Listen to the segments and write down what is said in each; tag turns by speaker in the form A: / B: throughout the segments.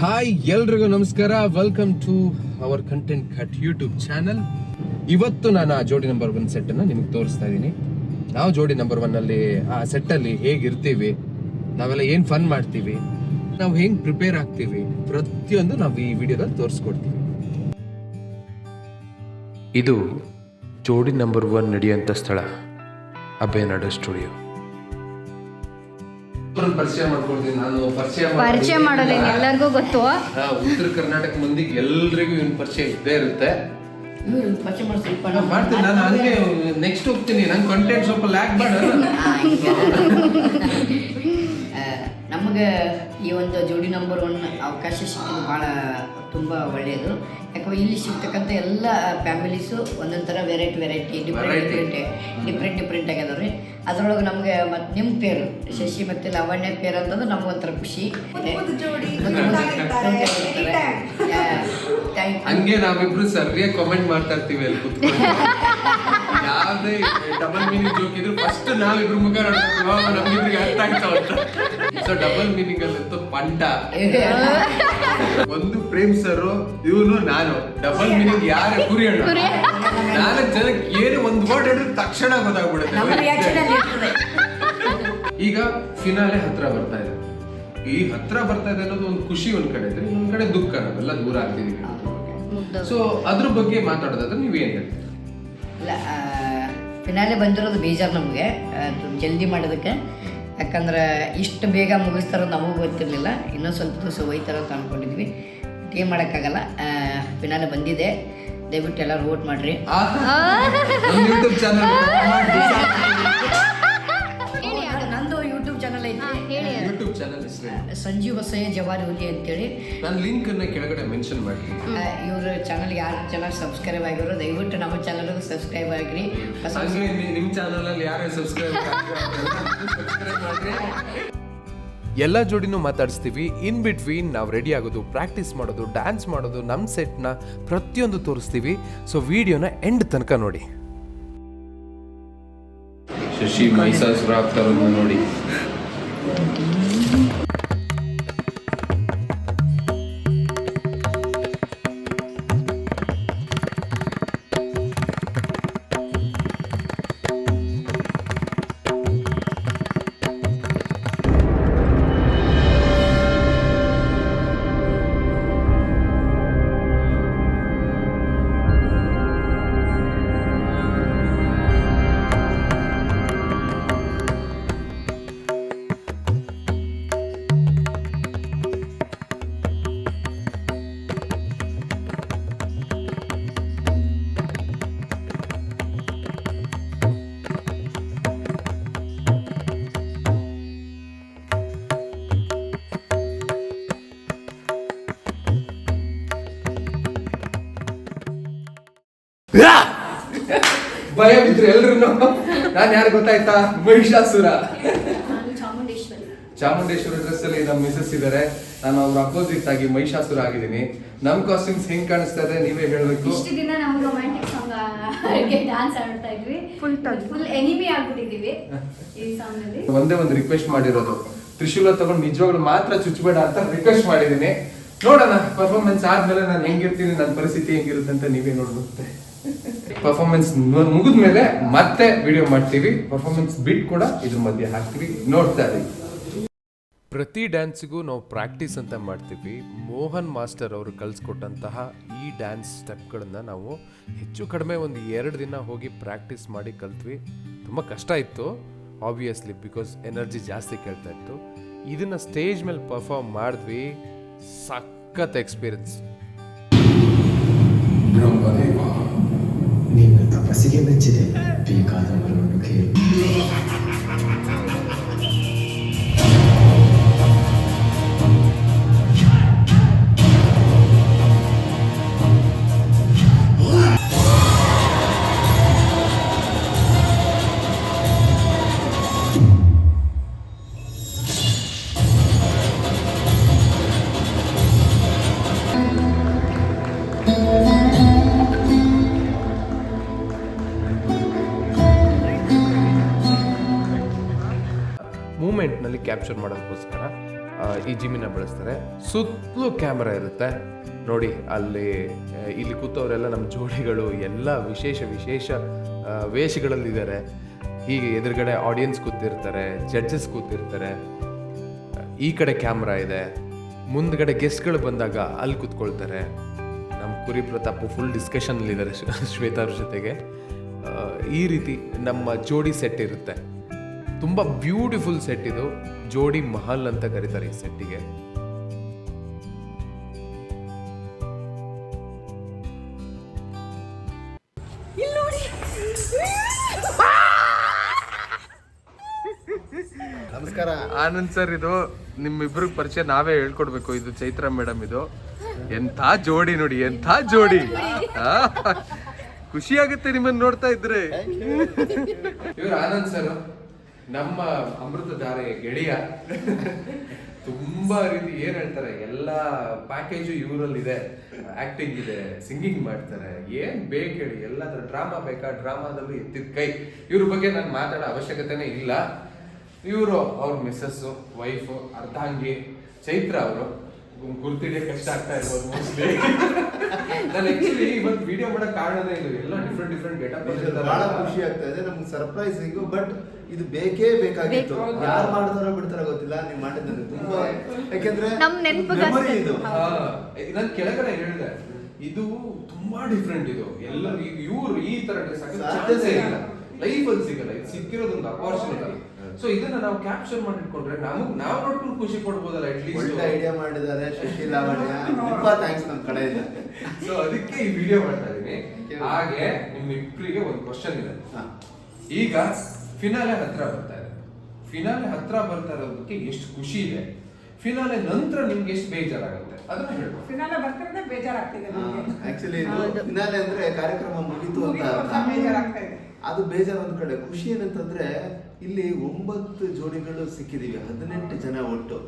A: Hi ಎಲ್ರಿಗೂ ನಮಸ್ಕಾರ. Welcome to our content cut YouTube channel ಇವತ್ತು ನಾನು ಆ ಜೋಡಿ ನಂಬರ್ ಒನ್ ಸೆಟ್ ಅನ್ನ ನಿಮಗೆ ತೋರಿಸ್ತಾ ಇದ್ದೀನಿ. ನಾವು ಜೋಡಿ ನಂಬರ್ ಒನ್ ಅಲ್ಲಿ, ಆ ಸೆಟ್ ಅಲ್ಲಿ ಹೇಗಿರ್ತೀವಿ, ನಾವೆಲ್ಲ ಏನ್ ಫನ್ ಮಾಡ್ತೀವಿ, ನಾವು ಹೆಂಗ್ ಪ್ರಿಪೇರ್ ಆಗ್ತೀವಿ, ಪ್ರತಿಯೊಂದು ನಾವು ಈ ವಿಡಿಯೋದಲ್ಲಿ ತೋರಿಸ್ಕೊಡ್ತೀವಿ.
B: ಇದು ಜೋಡಿ ನಂಬರ್ ಒನ್ ನಡೆಯುವಂಥ ಸ್ಥಳ, ಅಭಯನಾಡು ಸ್ಟುಡಿಯೋ
A: ಪರಿಚಯ ಮಾಡ್ಕೊಳ್ತೀನಿ ನಾನು ಪರಿಚಯ
C: ಪರಿಚಯ ಮಾಡೋದು ಎಲ್ಲರಿಗೂ ಗೊತ್ತು.
A: ಉತ್ತರ ಕರ್ನಾಟಕ ಮಂದಿಗೆ ಎಲ್ರಿಗೂ ಇವ್ನ ಪರಿಚಯ ಇದ್ದೇ ಇರುತ್ತೆ.
D: ಪರಿಚಯ ಮಾಡಿ
A: ನಾನು ಮಾಡ್ತೀನಿ. ನಾನು ಹಂಗೆ ನೆಕ್ಸ್ಟ್ ಹೋಗ್ತೀನಿ. ನಂಗೆ ಕಂಟೆಂಟ್ ಸ್ವಲ್ಪ ಲ್ಯಾಕ್ ಬೇಡ
D: ನಮಗೆ ಈ ಒಂದು ಜೋಡಿ ನಂಬರ್ ಒನ್ ಅವಕಾಶ ಸಿಕ್ಕಿದ್ದು ಭಾಳ ತುಂಬ ಒಳ್ಳೆಯದು. ಯಾಕಂದ್ರೆ ಇಲ್ಲಿ ಸಿಗ್ತಕ್ಕಂಥ ಎಲ್ಲ ಫ್ಯಾಮಿಲೀಸು ಒಂದೊಂದು ಥರ variety variety different. Different different different ಆಗ್ಯದವ್ರಿ. ರೀ ಅದ್ರೊಳಗೆ ನಮಗೆ ಮತ್ತು ನಿಮ್ಮ ಪೇರು ಶಶಿ ಮತ್ತು ಲಾವಣ್ಯ ಪೇರು ಅಂತಂದ್ರೆ ನಮಗೊಂಥರ ಖುಷಿ. ಥ್ಯಾಂಕ್ ಯು
A: ಹಂಗೆ ನಾವಿಬ್ರು ಸರ್ವೇ ಕಾಮೆಂಟ್ ಮಾಡ್ತಾ ಇರ್ತೀವಿ ಅಲ್ಲಿ ಯಾವ್ದೇ ಡಬಲ್ ಮೀನಿಂಗ್ ಜೋಕ್ ಇದ್ರು ಫಸ್ಟ್ ನಾವಿಬ್ರು ಮುಖ ನೋಡ್ಬೇಕು "ಓ, ನಮ್ಗಿಬ್ರಿಗೆ ಅರ್ಥ ಆಗ್ತಾವ ಅಂತ. ಸೊ ಡಬಲ್ ಮೀನಿಂಗ್ ಅಲ್ಲಿ ಪಂಟ ಒಂದು ಪ್ರೇಮ್ ಸರ್ ಇವನು ನಾನು. ಡಬಲ್ ಮೀನಿಂಗ್ ಯಾರ? ಕುರಿ ಅಣ್ಣ ನಾಲ್ಕು ಜನಕ್ಕೆ ಏನು ಒಂದು ವರ್ಡ್ ಹೇಳಿದ್ರೆ ತಕ್ಷಣ ಗೊತ್ತಾಗ್ಬಿಡುತ್ತೆ. ಈಗ ಫಿನಾಲೆ ಹತ್ರ ಬರ್ತಾ ಇದೆ. ಈ ಹತ್ರ ಬರ್ತಾ ಇದೆ ಅನ್ನೋದು ಒಂದು ಖುಷಿ ಒಂದ್ ಕಡೆ ಇದ್ರೆ ಇನ್ನೊಂದ್ ಕಡೆ ದುಃಖ ನಾವೆಲ್ಲ ದೂರ ಆಗ್ತಿದೀವಿ ಸೊ ಅದ್ರ ಬಗ್ಗೆ ಮಾತಾಡೋದಾದ್ರೆ ನೀವೇನ್ ಏನ್ ಹೇಳ್ತೀರಾ
D: ಫಿನಾಲೆ ಬಂದಿರೋದು ಬೇಜಾರು ನಮಗೆ. ಜಲ್ದಿ ಮಾಡೋದಕ್ಕೆ. ಯಾಕಂದ್ರೆ ಇಷ್ಟು ಬೇಗ ಮುಗಿಸ್ತಾರೋ ನಮಗೂ ಗೊತ್ತಿರಲಿಲ್ಲ. ಇನ್ನೂ ಸ್ವಲ್ಪ ದಿವಸ ಹೋಯ್ತಾರೋ ಅಂತ ಅಂದ್ಕೊಂಡಿದ್ವಿ ಏನು ಮಾಡೋಕ್ಕಾಗಲ್ಲ. ಫಿನಾಲೆ ಬಂದಿದೆ. ದಯವಿಟ್ಟು ಎಲ್ಲರೂ ವೋಟ್ ಮಾಡಿರಿ.
A: ಯೂಟ್ಯೂಬ್ ಚಾನಲ್
D: ಸಂಜೀವ್ ಬಸಯ್ಯ ಜವಾರಿ ಹುಲಿ ಅಂತೇಳಿ.
A: ನಾನು ಲಿಂಕ್ ಅನ್ನ ಕೆಳಗಡೆ ಮೆನ್ಷನ್ ಮಾಡ್ತೀನಿ.
D: ಇವ್ರ ಚಾನಲ್ಗೆ ಯಾರು ಚೆನ್ನಾಗಿ ಸಬ್ಸ್ಕ್ರೈಬ್ ಆಗಿರೋ ದಯವಿಟ್ಟು ನಮ್ಮ ಚಾನಲ್ಗೆ ಸಬ್ಸ್ಕ್ರೈಬ್ ಆಗಿರಿ.
A: ನಿಮ್ಮ ಚಾನಲಲ್ಲಿ ಚಾನಲ್ ಯಾರು ಸಬ್ಸ್ಕ್ರೈಬ್
B: ಎಲ್ಲ ಜೋಡಿನೂ ಮಾತಾಡಿಸ್ತೀವಿ. ಇನ್ ಬಿಟ್ವೀನ್ ನಾವು ರೆಡಿ ಆಗೋದು ಪ್ರಾಕ್ಟೀಸ್ ಮಾಡೋದು ಡ್ಯಾನ್ಸ್ ಮಾಡೋದು ನಮ್ಮ ಸೆಟ್ನ ಪ್ರತಿಯೊಂದು ತೋರಿಸ್ತೀವಿ. ಸೊ ವಿಡಿಯೋನ ಎಂಡ್ ತನಕ ನೋಡಿ.
A: ಶಶಿ ಮೈಸಾಸುರ ಆಗ್ತಾರ ನೋಡಿ. ಭಯ ಬಿದ್ರು ಎಲ್ರು ನಾನು ಯಾರು ಗೊತ್ತಾಯ್ತಾ? ಮಹಿಷಾಸುರ. ಚಾಮುಂಡೇಶ್ವರ. ಡ್ರೆಸ್ ಅಲ್ಲಿ ನಮ್ಮ ಮಿಸಸ್ ಇದಾರೆ. ನಾನು ಅವ್ರ ಅಪೋಸಿಟ್ ಆಗಿ ಮಹಿಷಾಸುರ ಆಗಿದ್ದೀನಿ. ನಮ್ ಕಾಸ್ಟ್ಯೂಮ್ಸ್ ಹೆಂಗ್ ಕಾಣಿಸ್ತಾ ಇದೆ ನೀವೇ ಹೇಳ್ಬೇಕು.
C: ಇಷ್ಟು ದಿನ ನಾವು ರೊಮ್ಯಾಂಟಿಕ್ ಸಾಂಗ್ ಡ್ಯಾನ್ಸ್ ಆಡ್ತಾ ಇದ್ವಿ. ಫುಲ್ ಫುಲ್ ಎನಿಮಿ ಆಗ್ಬಿಟ್ಟಿದೀವಿ ಈ ಸಾಂಗ್ ಅಲ್ಲಿ.
A: ಒಂದೇ ಒಂದು ರಿಕ್ವೆಸ್ಟ್ ಮಾಡಿರೋದು. ತ್ರಿಶೂಲ ತಗೊಂಡು ನಿಜವಾಗ್ಲು ಮಾತ್ರ ಚುಚ್ಚಬೇಡ ಅಂತ ರಿಕ್ವೆಸ್ಟ್ ಮಾಡಿದ್ದೀನಿ. ನೋಡೋಣ ಪರ್ಫಾರ್ಮೆನ್ಸ್ ಆದ್ಮೇಲೆ ನಾನು ಹೆಂಗಿರ್ತೀನಿ ನನ್ನ ಪರಿಸ್ಥಿತಿ ಹೆಂಗಿರುತ್ತೆ ಅಂತ ನೀವೇ ನೋಡ್ಬಿಡುತ್ತೆ ಪರ್ಫಾರ್ಮೆನ್ಸ್ ಮುಗಿದ್ಮೇಲೆ ಮತ್ತೆ ವಿಡಿಯೋ ಮಾಡ್ತೀವಿ. ಪರ್ಫಾರ್ಮೆನ್ಸ್ ಬಿಟ್ ಕೂಡ ಇದ್ರ ಮಧ್ಯೆ ಹಾಕ್ತೀವಿ. ನೋಡ್ತಾ ಇರಿ.
B: ಪ್ರತಿ ಡ್ಯಾನ್ಸಿಗೂ ನಾವು ಪ್ರಾಕ್ಟೀಸ್ ಅಂತ ಮಾಡ್ತೀವಿ. ಮೋಹನ್ ಮಾಸ್ಟರ್ ಅವರು ಕಲಿಸ್ಕೊಟ್ಟಂತಹ ಈ ಡ್ಯಾನ್ಸ್ ಸ್ಟೆಪ್ಗಳನ್ನು ನಾವು ಹೆಚ್ಚು ಕಡಿಮೆ ಒಂದು ಎರಡು ದಿನ ಹೋಗಿ ಪ್ರಾಕ್ಟೀಸ್ ಮಾಡಿ ಕಲ್ತ್ವಿ. ತುಂಬ ಕಷ್ಟ ಇತ್ತು ಆಬ್ವಿಯಸ್ಲಿ ಬಿಕಾಸ್ ಎನರ್ಜಿ ಜಾಸ್ತಿ ಕೇಳ್ತಾ ಇತ್ತು. ಇದನ್ನು ಸ್ಟೇಜ್ ಮೇಲೆ ಪರ್ಫಾರ್ಮ್ ಮಾಡಿದ್ವಿ. ಸಖತ್ ಎಕ್ಸ್ಪೀರಿಯನ್ಸ್
E: အစီအကဲနဲ့ချစ်
B: တဲ့ဒီကားတော့ဘယ်လိုလုပ်ခဲ့ ಕ್ಯಾಪ್ಚರ್ ಮಾಡೋದಕ್ಕೋಸ್ಕರ ಈ ಜಿಮ್ಮಿನ ಬಳಸ್ತಾರೆ. ಸುತ್ತಲೂ ಕ್ಯಾಮ್ರಾ ಇರುತ್ತೆ. ನೋಡಿ, ಅಲ್ಲಿ ಇಲ್ಲಿ ಕೂತವರೆಲ್ಲ ನಮ್ಮ ಜೋಡಿಗಳು ಎಲ್ಲ ವಿಶೇಷ ವಿಶೇಷ ವೇಷಗಳಲ್ಲಿದ್ದಾರೆ. ಹೀಗೆ ಎದುರುಗಡೆ ಆಡಿಯನ್ಸ್ ಕೂತಿರ್ತಾರೆ ಜಡ್ಜಸ್ ಕೂತಿರ್ತಾರೆ. ಈ ಕಡೆ ಕ್ಯಾಮ್ರಾ ಇದೆ. ಮುಂದ್ಗಡೆ ಗೆಸ್ಟ್ಗಳು ಬಂದಾಗ ಅಲ್ಲಿ ಕೂತ್ಕೊಳ್ತಾರೆ. ನಮ್ಮ ಕುರಿ ಪ್ರತಾಪ್ ಫುಲ್ ಶ್ವೇತಾ ಅವ್ರ ಜೊತೆಗೆ. ಈ ರೀತಿ ನಮ್ಮ ಜೋಡಿ ಸೆಟ್ ಇರುತ್ತೆ. ತುಂಬ ಬ್ಯೂಟಿಫುಲ್ ಸೆಟ್ ಇದು. ಜೋಡಿ ಮಹಲ್ ಅಂತ ಕರೀತಾರೆ ಈ ಸೆಟ್ಟಿಗೆ
F: ನಮಸ್ಕಾರ.
A: ಆನಂದ್ ಸರ್ ಇದು ನಿಮ್ಮಿಬ್ರಿಗೆ ಪರಿಚಯ ನಾವೇ ಹೇಳ್ಕೊಡ್ಬೇಕು. ಇದು ಚೈತ್ರ ಮೇಡಮ್ ಇದು. ಎಂಥ ಜೋಡಿ ನೋಡಿ ಎಂಥ ಜೋಡಿ. ಆ, ಖುಷಿ ಆಗುತ್ತೆ ನಿಮ್ಮನ್ನ ನೋಡ್ತಾ ಇದ್ರೆ. ಇವ್ರು ಆನಂದ್ ಸರ್. ನಮ್ಮ ಅಮೃತಧಾರೆಯ ಗೆಳೆಯ. ತುಂಬಾ ರೀತಿ ಏನ್ ಹೇಳ್ತಾರೆ, ಎಲ್ಲ ಪ್ಯಾಕೇಜು ಇವರಲ್ಲಿದೆ. ಆಕ್ಟಿಂಗ್ ಇದೆ ಸಿಂಗಿಂಗ್ ಮಾಡ್ತಾರೆ. ಏನ್ ಬೇಕು ಹೇಳಿ, ಎಲ್ಲಾದ್ರೂ ಡ್ರಾಮಾ ಬೇಕಾ ಡ್ರಾಮಾದಲ್ಲೂ ಎತ್ತಿದ ಕೈ. ಇವ್ರ ಬಗ್ಗೆ ನಾನು ಮಾತಾಡೋ ಅವಶ್ಯಕತೆನೇ ಇಲ್ಲ. ಇವರು ಅವ್ರ ಮಿಸ್ಸಸ್ ವೈಫ್ ಅರ್ಧಾಂಗಿ, ಚೈತ್ರ ಅವರು. ಗುರ್ತಿಡಿಯ ಕಷ್ಟ ಆಗ್ತಾ ಇರ್ಬೋದು ಮೋಸ್ಟ್ಲಿ ನಾನು ಆಕ್ಚುಲಿ ಇವತ್ತು ವಿಡಿಯೋ ಮಾಡೋ ಕಾರಣನೇ ಇದು ಎಲ್ಲ ಡಿಫ್ರೆಂಟ್ ಡಿಫ್ರೆಂಟ್ ಗೆಟಪ್
F: ಬಹಳ ಖುಷಿ ಆಗ್ತಾ ಇದೆ. ನಮ್ಗೆ ಸರ್ಪ್ರೈಸಿಂಗ್ ಬಟ್ ಇದು ಬೇಕೇ ಬೇಕಾಗಿತ್ತು. ಯಾರು ಮಾಡ್ತಾರೋ ಬಿಡ್ತಾರೋ ಗೊತ್ತಿಲ್ಲ. ನೀವು ಮಾಡಿದ್ದು ತುಂಬಾ ಯಾಕೆಂದ್ರೆ
C: ನಮ್ಮ ನೆನ್ಪಿಗೆ
F: memory
C: ಅಷ್ಟೇ.
F: ಇದು.
A: ನಾನು ಕೆಳಗಡೆ ಹೇಳಿದೆ. ಇದು ತುಂಬಾ ಡಿಫ್ರೆಂಟ್ ಇದು. ಎಲ್ಲರೂ ಇವ್ರು ಈ ತರ ಇಲ್ಲ.
F: ಇಲ್ಲ.
A: ಲೈಫ್ ಅಲ್ಲಿ ಸಿಗಲ್ಲ. ಇದು ಸಿಕ್ಕಿರೋದೊಂದು ಅಪಾರ್ಚುನಿಟಿ. ಸೊ ಇದನ್ನ ನಾವು ಕ್ಯಾಪ್ಚರ್ ಮಾಡಿಟ್ಕೊಂಡ್ರೆ ನಮಗ್ ನಾವು ನೋಡ್ಕೊಂಡು ಖುಷಿ ಪಡ್ಬೋದಲ್ಲ ಅಟ್ಲೀಸ್ಟ್
F: ಒಳ್ಳೆ ಐಡಿಯಾ ಮಾಡಿದ್ದಾರೆ ಶಶಿ ಲಾವಣ್ಯ ತುಂಬಾ ಥ್ಯಾಂಕ್ಸ್ ನಮ್ ಇದೆ
A: ಸೊ ಅದಕ್ಕೆ ಈ ವಿಡಿಯೋ ಮಾಡ್ತಾ ಇದೀನಿ. ಹಾಗೆ ನಿಮ್ ಇಬ್ಬರಿಗೆ ಒಂದು ಕ್ವಶನ್ ಇದೆ.
F: ಹಾ.
A: ಈಗ ಫಿನಾಲೆ ಹತ್ರ ಬರ್ತಾ ಇದೆ. ಫಿನಾಲೆ ಹತ್ರ ಬರ್ತಾ ಇರೋದಕ್ಕೆ ಎಷ್ಟು ಖುಷಿ ಇದೆ. ಫಿನಾಲೆ ನಂತರ ನಿಮ್ಗೆ ಎಷ್ಟು ಬೇಜಾರಾಗುತ್ತೆ? ಅದನ್ನ ಹೇಳ್ಬೋದು.
G: ಫಿನಾಲೆ ಬರ್ತಿರೋದೇ ಬೇಜಾರಾಗ್ತಿದೆ ನಮ್ಗೆ.
F: ಆಕ್ಚುಲಿ ಇದು ಫಿನಾಲೆ ಅಂದ್ರೆ ಕಾರ್ಯಕ್ರಮ ಮುಗೀತು ಅಂತ
G: ಮುಗೀತು ಅಂತ
F: ಅರ್ಥ.
G: ಬೇಜಾರಾಗ್ತಾ ಇದೆ.
F: ಅದು ಬೇಜಾರು ಒಂದ್ ಕಡೆ. ಖುಷಿ ಏನಂತಂದ್ರೆ ಇಲ್ಲಿ ಒಂಬತ್ತು ಜೋಡಿಗಳು ಸಿಕ್ಕಿದೀವಿ, ಹದಿನೆಂಟು ಜನ ಒಟ್ಟು.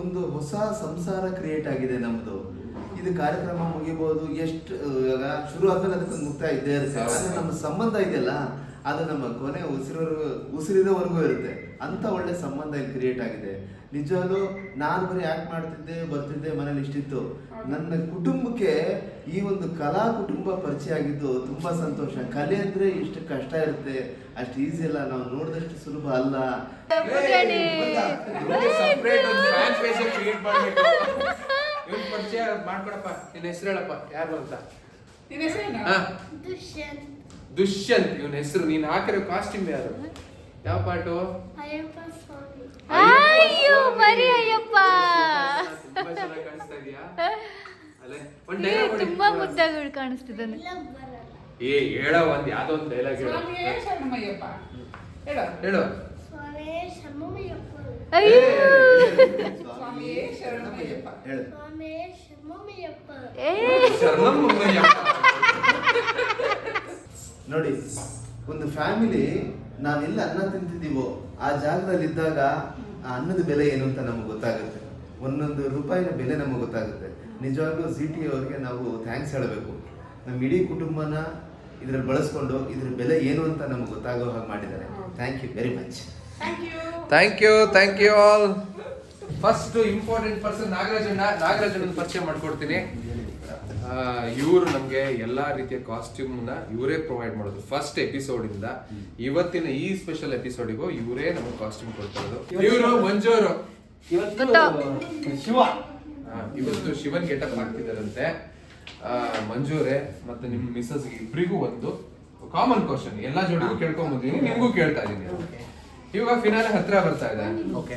F: ಒಂದು ಹೊಸ ಸಂಸಾರ ಕ್ರಿಯೇಟ್ ಆಗಿದೆ ನಮ್ಮದು ಇದು ಕಾರ್ಯಕ್ರಮ ಮುಗಿಬಹುದು ಎಷ್ಟು, ಇವಾಗ ಶುರು ಆದ್ಮೇಲೆ ಅದಕ್ಕೆ ಮುಕ್ತಾಯ ಇದ್ದೇ ಇರುತ್ತೆ. ನಮ್ಮ ಸಂಬಂಧ ಇದೆಯಲ್ಲ, ಅದು ನಮ್ಮ ಕೊನೆ ಉಸಿರವರೆಗೂ ಉಸಿರಿದವರೆಗೂ ಇರುತ್ತೆ. ಅಂತ ಒಳ್ಳೆ ಸಂಬಂಧ ಇಲ್ಲಿ ಕ್ರಿಯೇಟ್ ಆಗಿದೆ. ನಿಜವಾಗ್ಲೂ ನಾನು ಬರೀ ಆಕ್ಟ್ ಮಾಡ್ತಿದ್ದೆ ಬರ್ತಿದ್ದೆ ಮನೇಲಿ ಇಷ್ಟಿತ್ತು. ನನ್ನ ಕುಟುಂಬಕ್ಕೆ ಈ ಒಂದು ಕಲಾ ಕುಟುಂಬ ಪರಿಚಯ ಆಗಿದ್ದು ತುಂಬಾ ಸಂತೋಷ. ಕಲೆ ಅಂದ್ರೆ ಇಷ್ಟು ಕಷ್ಟ ಇರುತ್ತೆ. ಅಷ್ಟು ಈಸಿ ಅಲ್ಲ. ನಾವು ನೋಡಿದಷ್ಟು ಸುಲಭ ಅಲ್ಲ.
A: ಸಪ್ರೇಟ್ ಒಂದು ಫ್ಯಾನ್ ಪೇಜ್ ಕ್ರಿಯೇಟ್ ಮಾಡಬೇಕು. ಇವನ್ ಪರಿಚಯ ಮಾಡ್ಕೊಡಪ್ಪ. ನಿನ್ನ ಹೆಸರು ಹೇಳಪ್ಪ. ಯಾರು ಅಂತ?
G: ನಿನ್ನ
A: ಹೆಸರು ದುಷ್ಯಂತ್. ಇವನ ಹೆಸರು. ನೀನ್ ಹಾಕಿರೋ ಕಾಸ್ಟ್ಯೂಮ್ ಯಾರು? ಯಾವ ಪಾಟು?
C: ಅಯ್ಯೋ ಮರಿ ಅಯ್ಯಪ್ಪ.
A: ತುಂಬಾ ಮುದ್ದಾಗಳು ಕಾಣಿಸ್ತಾ ಇದೀಯಾ? ಅಲ್ಲೇ ಒಂದ್
C: ಏ,
A: ಡೈಲಾಗ್
C: ತುಂಬಾ ಮುದ್ದಾಗಿ ಕಾಣಿಸ್ತಿದ್ದಾನೆ.
A: ಏ ಹೇಳ ಒಂದ್ ಯಾವ್ದೋ ಒಂದ್ ಡೈಲಾಗ್ ಹೇಳು.
G: ಹೇಳು
A: ಹೇಳು.
C: ಅಯ್ಯೋ.
F: ಹೇಳು ಒಂದು ಫ್ಯಾಮಿಲಿ ನಾವೆಲ್ಲ ಅನ್ನ ತಿಂತಿದ್ದೀವೋ ಆ ಜಾಗದಲ್ಲಿ ಇದ್ದಾಗ ಆ ಅನ್ನದ ಬೆಲೆ ಏನು ಅಂತ ನಮಗೆ ಗೊತ್ತಾಗುತ್ತೆ. ಒಂದೊಂದು ರೂಪಾಯಿನ ಬೆಲೆ ನಮಗೆ ಗೊತ್ತಾಗುತ್ತೆ. ನಿಜವಾಗ್ಲೂ ಸಿ ಟಿ ಅವ್ರಿಗೆ ನಾವು ಥ್ಯಾಂಕ್ಸ್ ಹೇಳಬೇಕು. ನಮ್ಮ ಇಡೀ ಕುಟುಂಬನ ಇದ್ರಲ್ಲಿ ಬಳಸ್ಕೊಂಡು ಇದ್ರ ಬೆಲೆ ಏನು ಅಂತ ನಮಗೆ ಗೊತ್ತಾಗೋ ಹಾಗೆ ಮಾಡಿದ್ದಾರೆ. Thank you very much
A: thank you thank you all first important person ನಾಗರಾಜಣ್ಣ ನಾಗರಾಜಣ್ಣನ ಪರಿಚಯ ಮಾಡ್ಕೊಡ್ತೀನಿ. ಇವರು ನಮಗೆ ಎಲ್ಲಾ ರೀತಿಯ ಕಾಸ್ಟ್ಯೂಮ್ನ ಇವರೇ ಪ್ರೊವೈಡ್ ಮಾಡೋದು. ಫಸ್ಟ್ ಎಪಿಸೋಡ್ ಇಂದ ಇವತ್ತಿನ ಈ ಸ್ಪೆಷಲ್ ಎಪಿಸೋಡಿಗೂ ಇವರೇ ನಮಗೆ ಕಾಸ್ಟ್ಯೂಮ್ ಕೊಡ್ತಾ ಇರೋದು ಇವರು ಮಂಜೂರು.
F: ಶಿವ.
A: ಆ, ಇವತ್ತು ಶಿವನ್ ಗೆಟಪ್ ಹಾಕ್ತಿದ್ದಾರಂತೆ ಆ, ಮಂಜೂರೆ ಮತ್ತೆ ನಿಮ್ ಮಿಸಸ್ ಇಬ್ರಿಗೂ ಒಂದು ಕಾಮನ್ ಕ್ವಶನ್ ಎಲ್ಲಾ ಜೋಡಿಗೂ ಕೇಳ್ಕೊಂಡ್ ಬಂದಿದ್ದೀನಿ ನಿಮ್ಗೂ ಕೇಳ್ತಾ ಇದ್ದೀನಿ ಇವಾಗ ಫಿನಾಲೆ ಹತ್ರ ಬರ್ತಾ ಇದೆ.
H: ಓಕೆ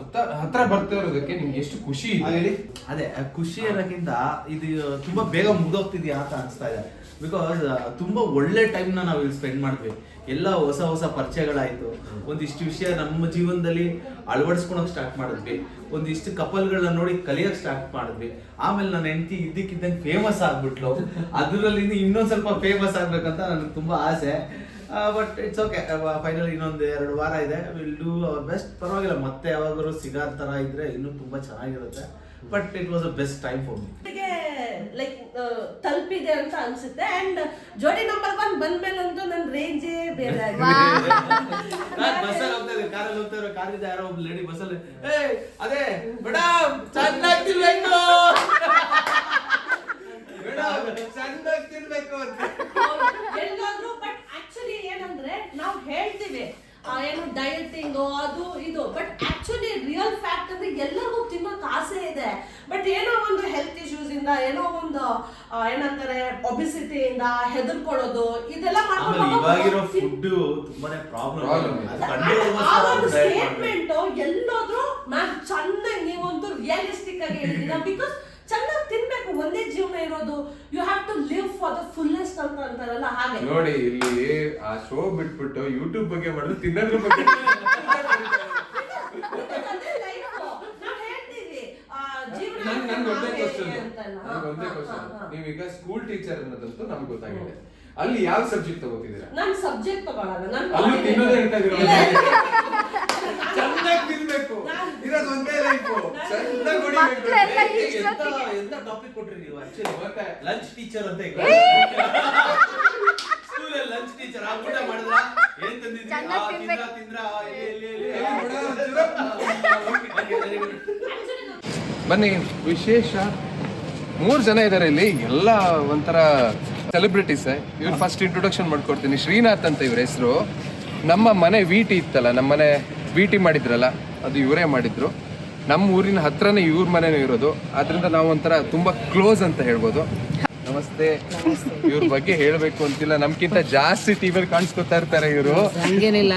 A: ಹತ್ರ ಬರ್ತಾ ಇರೋದಕ್ಕೆ ನಿಮ್ಗೆ ಎಷ್ಟು ಖುಷಿ ಇದೆ?
F: ಹೇಳಿ.
H: ಅದೇ ಖುಷಿ ಅನ್ನೋಕ್ಕಿಂತ ಇದು ತುಂಬಾ ಬೇಗ ಮುಗ್ದೋಗ್ತಿದ್ಯಾ ಅಂತ ಅನಿಸ್ತಾ ಇದೆ. ಬಿಕಾಸ್ ತುಂಬಾ ಒಳ್ಳೆ ಟೈಮ್ನ ನಾವು ಇಲ್ಲಿ ಸ್ಪೆಂಡ್ ಮಾಡಿದ್ವಿ. ಎಲ್ಲ ಹೊಸ ಹೊಸ ಪರಿಚಯಗಳಾಯ್ತು. ಒಂದಿಷ್ಟು ವಿಷಯ ನಮ್ಮ ಜೀವನದಲ್ಲಿ ಅಳವಡಿಸ್ಕೊಳಕ್ ಸ್ಟಾರ್ಟ್ ಮಾಡಿದ್ವಿ. ಒಂದಿಷ್ಟು ಕಪಲ್ಗಳನ್ನ ನೋಡಿ ಕಲಿಯಕ್ ಸ್ಟಾರ್ಟ್ ಮಾಡಿದ್ವಿ. ಆಮೇಲೆ ನನ್ನ ಹೆಂಡತಿ ಇದ್ದಕ್ಕಿದ್ದಂಗೆ ಫೇಮಸ್ ಆಗ್ಬಿಟ್ಲು. ಅದರಲ್ಲಿ ಇನ್ನೊಂದು ಸ್ವಲ್ಪ ಫೇಮಸ್ ಆಗ್ಬೇಕಂತ ನನಗೆ ತುಂಬಾ ಆಸೆ. ಬಟ್ ಇಟ್ಸ್ ಓಕೆ ಫೈನಲ್ ಇನ್ನೊಂದು ಎರಡು ವಾರ ಇದೆ. ವಿಲ್ ಡೂ ಅವರ್ ಬೆಸ್ಟ್ ಪರವಾಗಿಲ್ಲ ಮತ್ತೆ ಯಾವಾಗಲೂ ಸಿಗೋ ಥರ ಇದ್ರೆ ಇನ್ನೂ ತುಂಬಾ ಚೆನ್ನಾಗಿರುತ್ತೆ. But it was a best time for me
I: like ತಲುಪಿದೆ ಅಂತ ಅನ್ಸುತ್ತೆ. ಅಂಡ್ ಜೋಡಿ ನಂಬರ್ ಒನ್ ಬಂದ್ಮೇಲಂತೂ ನನ್ನ ರೇಂಜೇ ಬೇರೆ
H: ಬಸ್ಸಲ್ಲಿ ಹೋಗ್ತಾ ಇದ್ದೆ ಕಾರಲ್ಲಿ ಹೋಗ್ತಾ ಇರೋ ಕಾರಿಂದ ಯಾರೋ ಒಬ್ಬ ಲೇಡಿ ಬಸ್ಸಲ್ಲಿ ಏ ಅದೇ ಮೇಡಮ್ ಚೆನ್ನಾಗಿ ತಿನ್ಬೇಕು ಮೇಡಮ್ ಚೆನ್ನಾಗಿ ತಿನ್ಬೇಕು ಅಂತ
I: ಎಲ್ಲಾದ್ರೂ ಬಟ್ ಆಕ್ಚುಲಿ ಏನಂದ್ರೆ ನಾವು ಹೇಳ್ತೀವಿ ಏನು ಡಯಟಿಂಗು ಅದು ಇದು. ಬಟ್ ಆಕ್ಚುಲಿ ರಿಯಲ್ ಫ್ಯಾಕ್ಟ್ ಅಂದ್ರೆ ಎಲ್ಲರಿಗೂ ತಿನ್ನೋಕೆ ಆಸೆ ಇದೆ. ಬಟ್ ಏನೋ ಒಂದು ಹೆಲ್ತ್ ಇಶ್ಯೂಸ್ ಇಂದ ಏನೋ ಒಂದು ಏನಂತಾರೆ ಒಬಿಸಿಟಿ ಇಂದ ಹೆದರ್ಕೊಳ್ಳೋದು ಇದೆಲ್ಲ ಮಾಡ್ಕೊಂಡು
H: ಆಮೇಲೆ ಫುಡ್ ತುಂಬಾನೇ ಪ್ರಾಬ್ಲಮ್.
I: ಆ ಒಂದು ಸ್ಟೇಟ್ಮೆಂಟ್ ಎಲ್ಲೋದ್ರು ಮ್ಯಾಮ್ ಚೆನ್ನಾಗಿ ನೀವೊಂದು ರಿಯಲಿಸ್ಟಿಕ್ ಆಗಿ ಹೇಳಿದ್ದೀರಾ ಬಿಕಾಸ್ ಚೆನ್ನಾಗಿ ತಿನ್ಬೇಕು ಒಂದೇ ಜೀವನ ಇರೋದು you have to live for the fullness ಅಂತ ಅಂತಾರಲ್ಲ ಹಾಗೆ.
A: ನೋಡಿ ಇಲ್ಲಿ ಆ ಶೋ ಬಿಟ್ಬಿಟ್ಟು ಯೂಟ್ಯೂಬ್ ಬಗ್ಗೆ ಮಾಡಿದ್ರೆ ತಿನ್ನೋದ್ರ ಬಗ್ಗೆ. ಒಂದೇ ಕ್ವಶನ್. ನೀವೀಗ ಸ್ಕೂಲ್ ಟೀಚರ್ ಅನ್ನೋದಂತೂ ನಮ್ಗೆ ಗೊತ್ತಾಗಿದೆ. ಅಲ್ಲಿ ಯಾವ ಸಬ್ಜೆಕ್ಟ್ ತಗೋತಿದ್ದೀರಾ?
I: ನಾನು ಸಬ್ಜೆಕ್ಟ್ ತಗೊಳಲ್ಲ ನಾನು
A: ಅಲ್ಲೂ ತಿನ್ನೋದೇ ಹೇಳ್ತಾ ಇದೀರ
I: ಇಲ್ಲ,
A: ಚೆನ್ನಾಗಿ ತಿನ್ಬೇಕು
I: ನಾನ್-
A: ಇರೋದು ಒಂದೇ ಲೈಫು ಚೆನ್ನಾಗಿ
C: ಮಕ್ಳೆಲ್ಲ
A: ಹೊಡಿಬೇಕು
H: ಎಂತ ಎಂತ ಟಾಪಿಕ್ ಕೊಟ್ರಿ ನೀವು ಆಕ್ಚುಲಿ
A: ಮತ್ತೆ?
H: ಲಂಚ್ ಟೀಚರ್ ಅಂತ ಸ್ಕೂಲಲ್ಲಿ ಲಂಚ್ ಟೀಚರ್ ಆ ಊಟ ಮಾಡಿದ್ರ? ಏನ್ ತಂದಿದ್ರಿ?
C: ಚೆನ್ನಾಗ್
H: ಆ, ತಿಂದ್ರ. ತಿಂದ್ರ.
A: ಬನ್ನಿ ವಿಶೇಷ. ಮೂರು ಜನ ಇದ್ದಾರೆ ಇಲ್ಲಿ. ಎಲ್ಲ ಒಂಥರ ಸೆಲೆಬ್ರಿಟೀಸ್ ಇವ್ರು ಫಸ್ಟ್ ಇಂಟ್ರೊಡಕ್ಷನ್ ಮಾಡ್ಕೊಡ್ತೀನಿ. ಶ್ರೀನಾಥ್ ಅಂತ ಇವ್ರ ಹೆಸರು. ನಮ್ಮ ಮನೆ ವಿ ಟಿ ಇತ್ತಲ್ಲ ನಮ್ಮ ಮನೆ ವಿ ಟಿ ಮಾಡಿದ್ರಲ್ಲ ಅದು ಇವರೇ ಮಾಡಿದ್ರು. ನಮ್ಮ ಊರಿನ ಹತ್ರನೇ ಇವ್ರ ಮನೆನೂ ಇರೋದು. ಅದರಿಂದ ನಾವು ಒಂಥರ ತುಂಬಾ ಕ್ಲೋಸ್ ಅಂತ ಹೇಳ್ಬೋದು. ನಮಸ್ತೆ. ಇವ್ರ ಬಗ್ಗೆ ಹೇಳ್ಬೇಕು ಅಂತಿಲ್ಲ. ನಮ್ಗಿಂತ ಜಾಸ್ತಿ ಟಿವಿಯಲ್ಲಿ ಕಾಣಿಸ್ಕೊತಾ ಇರ್ತಾರೆ ಇವರು.
J: ಹಂಗೇನಿಲ್ಲ.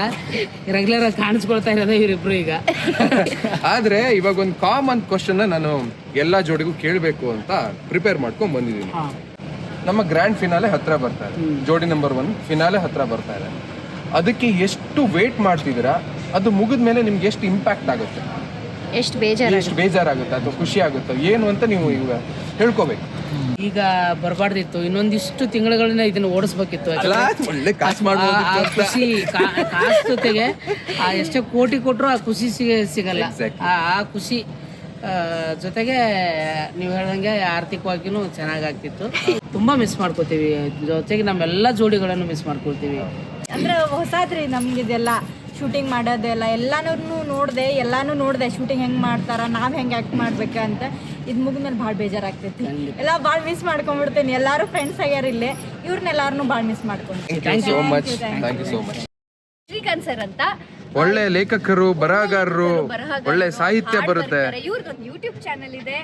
J: ರೆಗ್ಯುಲರ್ ಆಗಿ ಕಾಣಿಸ್ಕೊಳ್ತಾ ಇರೋದೇ ಇವರಿಬ್ರು ಈಗ.
A: ಆದ್ರೆ ಇವಾಗ ಒಂದು ಕಾಮನ್ ಕ್ವಶನ್ ನಾನು ಎಲ್ಲಾ ಜೋಡಿಗೂ ಕೇಳಬೇಕು ಅಂತ ಪ್ರಿಪೇರ್ ಮಾಡ್ಕೊಂಡ್ ಬಂದಿದ್ದೀನಿ. ನಮ್ಮ ಗ್ರ್ಯಾಂಡ್ ಫಿನಾಲೆ ಹತ್ರ ಬರ್ತಾ ಇದೆ. ಜೋಡಿ ನಂಬರ್ ಒನ್ ಫಿನಾಲೆ ಹತ್ರ ಬರ್ತಾ ಇದೆ. ಅದಕ್ಕೆ ಎಷ್ಟು ವೇಟ್ ಮಾಡ್ತಿದ್ದೀರಾ ಅದು ಮುಗಿದ ಮೇಲೆ ನಿಮ್ಗೆ ಎಷ್ಟು ಇಂಪ್ಯಾಕ್ಟ್ ಆಗುತ್ತೆ?
C: ಎಷ್ಟು ಬೇಜಾರು
A: ಎಷ್ಟು ಬೇಜಾರಾಗುತ್ತೆ ಅಥವಾ ಖುಷಿ ಆಗುತ್ತೋ ಏನು ಅಂತ ನೀವು ಈಗ ಹೇಳ್ಕೋಬೇಕು.
J: ಈಗ ಬರಬಾರ್ದಿತ್ತು. ಇನ್ನೊಂದಿಷ್ಟು ತಿಂಗಳುಗಳನ್ನ ಇದನ್ನ ಓಡಿಸ್ಬೇಕಿತ್ತು
A: ಅಲ್ಲ ಒಳ್ಳೆ ಕಾಸು ಮಾಡುವ
J: ಆ- ಖುಷಿ ಕಾ- ಕಾಸು ಜೊತೆಗೆ ಆ ಎಷ್ಟೇ ಕೋಟಿ ಕೊಟ್ಟರು ಆ ಖುಷಿ ಸಿಗ ಸಿಗಲ್ಲ.
A: Exactly.
J: ಆ ಆ ಖುಷಿ ಆ, ಜೊತೆಗೆ ನೀವು ಹೇಳ್ದಂಗೆ ಆರ್ಥಿಕವಾಗಿನೂ ಚೆನ್ನಾಗಾಗ್ತಿತ್ತು. ತುಂಬಾ ಮಿಸ್ ಮಾಡ್ಕೋತೀವಿ. ಜೊತೆಗೆ ನಮ್ಮೆಲ್ಲ ಜೋಡಿಗಳನ್ನು ಮಿಸ್ ಮಾಡ್ಕೊಳ್ತೀವಿ.
K: ಅಂದ್ರೆ ಹೊಸಾದ್ರಿ ನಮ್ಗಿದೆಲ್ಲ. ಶೂಟಿಂಗ್ ಮಾಡೋದೆಲ್ಲ ಎಲ್ಲನೂ ನೋಡಿದೆ ಎಲ್ಲಾನು ನೋಡಿದೆ ಶೂಟಿಂಗ್ ಹೆಂಗ್ ಮಾಡ್ತಾರ ನಾವ್ ಹೆಂಗ್ ಆಕ್ಟ್ ಮಾಡ್ಬೇಕ ಅಂತ. ಇದ್ ಮುಗಿದ್ಮೇಲೆ ಭಾಳ ಬೇಜಾರಾಗ್ತೈತಿ. ಎಲ್ಲ ಭಾಳ ಮಿಸ್ ಮಾಡ್ಕೊಂಡ್ಬಿಡ್ತೇನೆ. ಎಲ್ಲಾರು ಫ್ರೆಂಡ್ಸ್ ಆಗ್ಯಾರ ಇಲ್ಲೇ ಇವ್ರನ್ನೆಲ್ಲಾರನು ಭಾಳ ಮಿಸ್ ಮಾಡ್ಕೊಂಡು
A: thank you so much thank you so much
C: Srikanth sir ಅಂತ.
A: ಒಳ್ಳೆ ಲೇಖಕರು ಬರಹಗಾರರು ಒಳ್ಳೆ ಸಾಹಿತ್ಯ ಬರುತ್ತೆ.
C: ಯೂಟ್ಯೂಬ್ ಚಾನೆಲ್ ಇದೆ.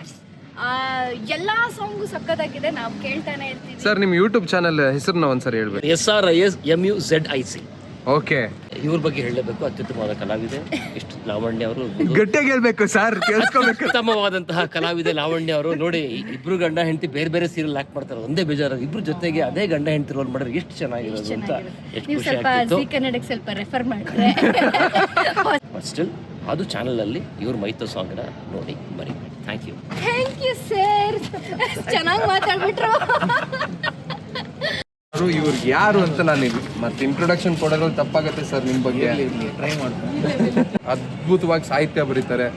C: ಆ, ಎಲ್ಲಾ ಸಾಂಗು ಸಕ್ಕತ್ತಾಗಿದೆ ನಾವು ಕೇಳ್ತಾನೆ ಇರ್ತೀವಿ.
A: ಸರ್ ನಿಮ್ಮ ಯೂಟ್ಯೂಬ್ ಚಾನಲ್ ಹೆಸರನ್ನ ಒಂದ್ಸರಿ ಹೇಳ್ಬೇಕು.
L: S R I S M U Z I C
A: okay.
L: ಇವ್ರ ಬಗ್ಗೆ ಹೇಳಲೇಬೇಕು. ಅತ್ಯುತ್ತಮವಾದ ಕಲಾವಿದೆ. ಇಷ್ಟು ಲಾವಣ್ಯ ಅವರು.
A: ಗಟ್ಟಿಯಾಗಿ ಹೇಳ್ಬೇಕು ಸರ್ ಕೇಳಿಸ್ಕೋಬೇಕು.
L: ಉತ್ತಮವಾದಂತಹ ಕಲಾವಿದೆ ಲಾವಣ್ಯ ಅವರು. ನೋಡಿ ಇಬ್ರು ಗಂಡ ಹೆಂಡತಿ ಬೇರೆ ಬೇರೆ ಸೀರಿಯಲ್ ಆಕ್ಟ್ ಮಾಡ್ತಾರೆ. ಒಂದೇ ಬೇಜಾರು. ಇಬ್ರು ಜೊತೆಗೆ ಅದೇ ಗಂಡ ಹೆಂಡತಿ ರೋಲ್ ಮಾಡಿದ್ರೆ ಎಷ್ಟು ಚೆನ್ನಾಗಿರೋದು ಅಂತ ಎಷ್ಟು
C: ನೀವು
L: ಖುಷಿ
C: ಸ್ವಲ್ಪ
L: ಆಗ್ತಿತ್ತು.
C: ಕನ್ನಡಕ್ಕೆ ಸ್ವಲ್ಪ ರೆಫರ್ ಮಾಡಿದ್ರೆ
L: ಬಟ್ ಸ್ಟಿಲ್ ಅದು ಚಾನಲಲ್ಲಿ ಇವ್ರ ಮೈತು ಸಾಂಗ್ ನೋಡಿ ಬರೀ. Thank you
C: thank you sir ಚೆನ್ನಾಗಿ ಮಾತಾಡ್ಬಿಟ್ರು.
A: ಇವ್ರಿಗೆ ಯಾರು ಅಂತ ನಾನು ಮತ್ತೆ ಇಂಟ್ರೊಡಕ್ಷನ್ ಕೊಡೋದ್ರಲ್ಲಿ ತಪ್ಪಾಗತ್ತೆ ಸರ್ ನಿಮ್ ಬಗ್ಗೆ.
H: ಟ್ರೈ ಮಾಡ್ತೀನಿ.
A: ಅದ್ಭುತವಾಗಿ ಸಾಹಿತ್ಯ ಬರೀತಾರೆ.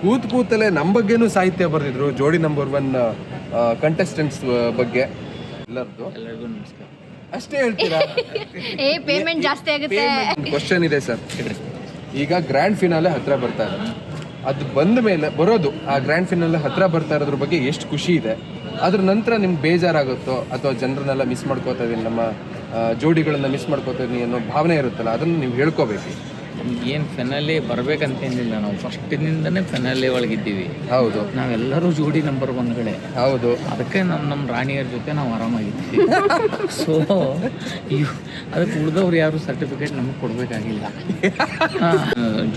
A: ಕೂತ್ ಕೂತಲೇ ನಮ್ಮ ಬಗ್ಗೆನು ಸಾಹಿತ್ಯ ಬರೆದಿದ್ರು ಜೋಡಿ ನಂಬರ್ ಒನ್ ಕಂಟೆಸ್ಟೆಂಟ್ಸ್ ಬಗ್ಗೆ. ಎಲ್ಲರದ್ದು
H: ಎಲ್ಲರಿಗೂ ನಮಸ್ಕಾರ.
A: ಅಷ್ಟೇ ಹೇಳ್ತೀರಾ?
C: ಏ ಪೇಮೆಂಟ್ ಜಾಸ್ತಿ ಆಗುತ್ತೆ.
A: ಕ್ವಶನ್ ಇದೆ ಸರ್. ಈಗ ಗ್ರ್ಯಾಂಡ್ ಫಿನಾಲೆ ಹತ್ರ ಬರ್ತಾ ಇದೆ. ಅದು ಬಂದ ಮೇಲೆ ಬರೋದು ಆ ಗ್ರ್ಯಾಂಡ್ ಫಿನಾಲೆ ಹತ್ರ ಬರ್ತಾ ಇರೋದ್ರ ಬಗ್ಗೆ ಎಷ್ಟು ಖುಷಿ ಇದೆ? ಅದ್ರ ನಂತರ ನಿಮ್ಗೆ ಬೇಜಾರಾಗುತ್ತೋ ಅಥವಾ ಜನರನ್ನೆಲ್ಲ ಮಿಸ್ ಮಾಡ್ಕೋತಾ ಇದೀನಿ ನಮ್ಮ ಜೋಡಿಗಳನ್ನ ಮಿಸ್ ಮಾಡ್ಕೋತಾ ಇದೀನಿ ಅನ್ನೋ ಭಾವನೆ ಇರುತ್ತಲ್ಲ ಅದನ್ನು ನೀವು ಹೇಳ್ಕೋಬೇಕು.
M: ಏನು ಫೆನಲ್ಲಿ ಬರ್ಬೇಕಂತೇನಿಲ್ಲ ನಾವು. ಫಸ್ಟಿನಿಂದನೇ ಫೆನಲ್ಲಿ ಒಳಗಿದ್ದೀವಿ.
A: ಹೌದು.
M: ನಾವೆಲ್ಲರೂ ಜೋಡಿ ನಂಬರ್ ಒನ್ಗಳೇ
A: ಹೌದು.
M: ಅದಕ್ಕೆ ನಮ್ಮ ನಮ್ಮ ರಾಣಿಯರ ಜೊತೆ ನಾವು ಆರಾಮಾಗಿದ್ದೀವಿ. ಸೊ ಇವು ಅದಕ್ಕೆ ಉಳಿದವ್ರು ಯಾರು ಸರ್ಟಿಫಿಕೇಟ್ ನಮಗೆ ಕೊಡಬೇಕಾಗಿಲ್ಲ.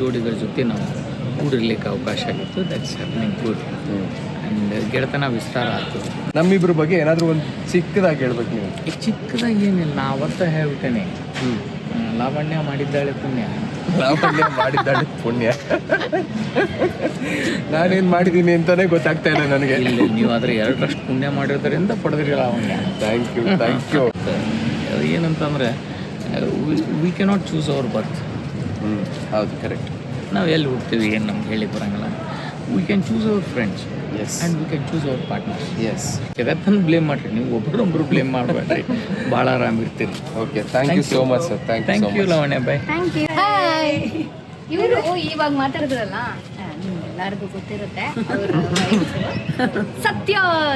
M: ಜೋಡಿಗಳ ಜೊತೆ ನಾವು ಕೂಡಿರ್ಲಿಕ್ಕೆ ಅವಕಾಶ ಆಗಿತ್ತು. ದಟ್ಸ್ ಹ್ಯಾಪನಿಂಗ್ ಗುಡ್ ಆ್ಯಂಡ್ ಗೆಳೆತನ ವಿಸ್ತಾರ ಆಯಿತು
A: ನಮ್ಮಿಬ್ರ ಬಗ್ಗೆ ಏನಾದರೂ ಒಂದು ಚಿಕ್ಕದಾಗಿ ಹೇಳ್ಬೇಕು ನೀವು.
M: ಈಗ ಚಿಕ್ಕದಾಗಿ ಏನಿಲ್ಲ ನಾ ಅವತ್ತ ಹೇಳ್ಬಿಟ್ಟೇನೆ ಲಾವಣ್ಯ ಮಾಡಿದ್ದಾಳೆ ಪುಣ್ಯ.
A: ಲಾವಣ್ಯ ಮಾಡಿದ್ದಾಳೆ ಪುಣ್ಯ. ನಾನೇನು ಮಾಡಿದ್ದೀನಿ ಅಂತಾನೆ ಗೊತ್ತಾಗ್ತಾ ಇಲ್ಲ ನನಗೆ.
M: ಇಲ್ಲಿ ನೀವು ಆದರೆ ಎರಡರಷ್ಟು ಪುಣ್ಯ ಮಾಡಿರೋದ್ರಿಂದ ಪಡೆದ್ರಿ Lavanya.
A: Thank you thank you
M: ಅದು ಏನಂತಂದರೆ we can not choose our birth
A: ಹ್ಞೂ ಹೌದು ಕರೆಕ್ಟ್
M: ನಾವು ಎಲ್ಲಿ ಹೋಗ್ತೀವಿ ಏನು ನಮ್ಗೆ ಹೇಳಿ ಬರೋಂಗಿಲ್ಲ. We can choose our friends. And we can choose our partners
A: yes
M: ಜಗತ್ತನ್ನು ಬ್ಲೇಮ್ ಮಾಡ್ರಿ. ನೀವು ಒಬ್ಬರೊಬ್ಬರು ಬ್ಲೇಮ್ ಮಾಡಬೇಡ್ರಿ. ಭಾಳ ಆರಾಮಿರ್ತೀರಿ
A: okay thank you so much sir thank you
M: thank you Lavanya bye
C: thank you hi ಇವರು ಇವಾಗ ಮಾತಾಡಿದ್ರಲ್ಲ ಎಲ್ಲರಿಗೂ ಗೊತ್ತಿರುತ್ತೆ. ಸತ್ಯ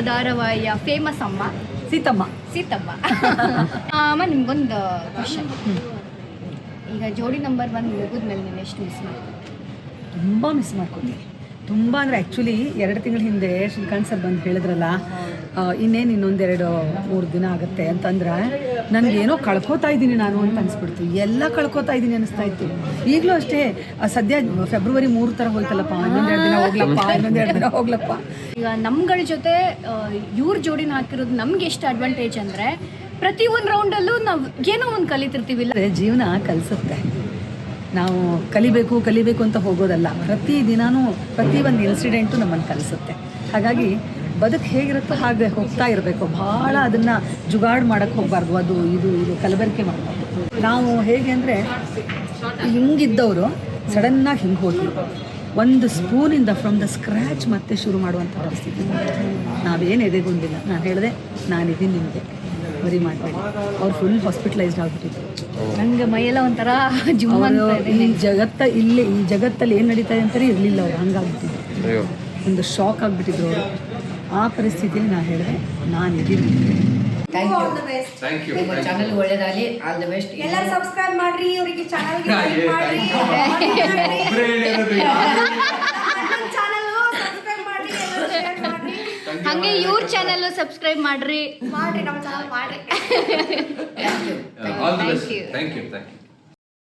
C: ಧಾರಾವಾಹಿಯ ಫೇಮಸ್ ಅಮ್ಮ.
K: ಸೀತಮ್ಮ.
C: ಸೀತಮ್ಮ. ಅಮ್ಮ ನಿಮ್ಗೊಂದು ಕ್ವಶನ್ ಈಗ ಜೋಡಿ ನಂಬರ್ ಒನ್ ಮುಗಿದ್ಮೇಲೆ ನೀವು ಎಷ್ಟು ಮಿಸ್ ಮಾಡ್ತೀವಿ
K: ತುಂಬ ಮಿಸ್ ಮಾಡ್ಕೊತೀನಿ ತುಂಬ ಅಂದರೆ ಆ್ಯಕ್ಚುಲಿ ಎರಡು ತಿಂಗಳ ಹಿಂದೆ ಶ್ರೀಕಾಂತ್ ಸರ್ ಬಂದು ಹೇಳಿದ್ರಲ್ಲ ಇನ್ನೇನು ಇನ್ನೊಂದೆರಡು ಮೂರು ದಿನ ಆಗುತ್ತೆ ಅಂತಂದ್ರೆ ನನಗೇನೋ ಕಳ್ಕೊತಾ ಇದ್ದೀನಿ ನಾನು ಅಂತ ಅನಿಸ್ಬಿಡ್ತು. ಎಲ್ಲ ಕಳ್ಕೊತಾ ಇದ್ದೀನಿ ಅನಿಸ್ತಾ ಇತ್ತು. ಈಗಲೂ ಅಷ್ಟೇ ಸದ್ಯ ಫೆಬ್ರವರಿ ಮೂರು ಥರ ಹೋಯ್ತಲ್ಲಪ್ಪ ಇನ್ನೊಂದೆರಡು ದಿನ ಹೋಗ್ಲಪ್ಪ ಇನ್ನೊಂದೆರಡು ದಿನ ಹೋಗ್ಲಪ್ಪ.
C: ಈಗ ನಮ್ಗಳ ಜೊತೆ ಇವ್ರ ಜೋಡಿನ ಹಾಕಿರೋದು ನಮ್ಗೆ ಎಷ್ಟು ಅಡ್ವಾಂಟೇಜ್ ಅಂದರೆ ಪ್ರತಿ ಒಂದು ರೌಂಡಲ್ಲೂ ನಾವು ಏನೋ ಒಂದು ಕಲಿತಿರ್ತೀವಿ
K: ಇಲ್ಲ ಜೀವನ ಕಲಿಸುತ್ತೆ. ನಾವು ಕಲಿಬೇಕು ಕಲಿಬೇಕು ಅಂತ ಹೋಗೋದಲ್ಲ. ಪ್ರತಿ ದಿನಾನೂ ಪ್ರತಿ ಒಂದು ಇನ್ಸಿಡೆಂಟು ನಮ್ಮನ್ನು ಕಲಿಸುತ್ತೆ. ಹಾಗಾಗಿ ಬದುಕು ಹೇಗಿರುತ್ತೋ ಹಾಗೆ ಹೋಗ್ತಾ ಇರಬೇಕು. ಭಾಳ ಅದನ್ನು ಜುಗಾಡ್ ಮಾಡೋಕ್ಕೆ ಹೋಗಬಾರ್ದು. ಅದು, ಇದು ಇದು ಕಲಬೆರಕೆ ಮಾಡಬಾರ್ದು. ನಾವು ಹೇಗೆ ಅಂದರೆ ಹಿಂಗಿದ್ದವರು ಸಡನ್ನಾಗಿ ಹಿಂಗೆ ಹೋಗಿ. ಒಂದು ಸ್ಪೂನಿಂದ ಫ್ರಮ್ ದ ಸ್ಕ್ರ್ಯಾಚ್ ಮತ್ತೆ ಶುರು ಮಾಡುವಂಥ ಪರಿಸ್ಥಿತಿ. ನಾವೇನು ಎದೆಗೊಂದಿಲ್ಲ ನಾನು ಹೇಳಿದೆ ನಾನಿದ್ದೀನಿ ನಿಮಗೆ. ಬರಿ ಮಾಡಬೇಡಿ. ಅವ್ರು ಫುಲ್ ಹಾಸ್ಪಿಟಲೈಸ್ಡ್ ಆಗಿಬಿಟ್ಟಿದ್ರು.
C: ನಂಗೆ ಮೈಯೆಲ್ಲ ಒಂಥರ ಜುಮ್
K: ಈ ಜಗತ್ತ ಇಲ್ಲಿ ಈ ಜಗತ್ತಲ್ಲಿ ಏನು ನಡೀತಾ ಇದೆ ಅಂತಾನೆ ಇರಲಿಲ್ಲ ಅವ್ರು ಹಂಗಾಗ್ಬಿಟ್ಟಿದ್ರು.
A: ಅಯ್ಯೋ.
K: ಒಂದು ಶಾಕ್ ಆಗಿಬಿಟ್ಟಿದ್ರು ಅವರು ಆ ಪರಿಸ್ಥಿತಿಯಲ್ಲಿ ನಾನು ಹೇಳಿದೆ ನಾನು
D: ಇದ್ದೀನಿ ಯು
A: ಥ್ಯಾಂಕ್ ಯು
D: ನಿಮ್ಮ ಚಾನಲ್ ಒಳ್ಳೇದಾಗಲಿ. ಆಲ್ ದ ಬೆಸ್ಟ್
I: ಎಲ್ಲರೂ ಸಬ್ಸ್ಕ್ರೈಬ್ ಮಾಡ್ರಿ ಇವರಿಗೆ ಚಾನಲ್ ಮಾಡ್ರಿ.
C: ಹಂಗೆ ಇವ್ರ ಚಾನೆಲ್ ಸಬ್ಸ್ಕ್ರೈಬ್ ಮಾಡ್ರಿ.
I: ಮಾಡ್ರಿ ನಮ್ಮ ಚಾನಲ್ ಮಾಡ್ರಿ.
A: Thank you thank you